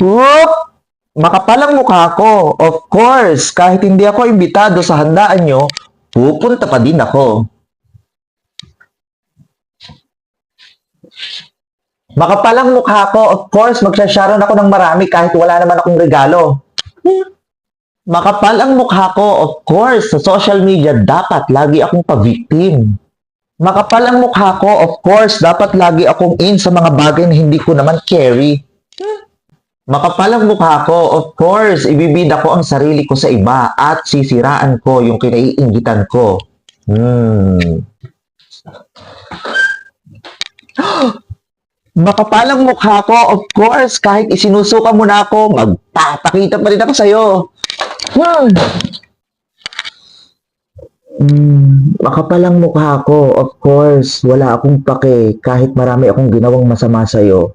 Whoop! Makapalang mukha ko. Of course, kahit hindi ako imbitado sa handaan nyo, pupunta pa din ako. Makapalang mukha ko, of course, magsasharon ako ng marami kahit wala naman akong regalo. Makapal ang mukha ko, of course, sa social media, dapat lagi akong pa-victim. Makapal ang mukha ko, of course, dapat lagi akong in sa mga bagay na hindi ko naman carry. Makapal ang mukha ko, of course, ibibida ko ang sarili ko sa iba at sisiraan ko yung kinaiingitan ko. Hmm. Makapal ang mukha ko, of course, kahit isinusuka mo na ako, magpapakita pa rin ako sa'yo. Hmm. Hmm, makapal ang mukha ko, of course, wala akong pake kahit marami akong ginawang masama sa'yo.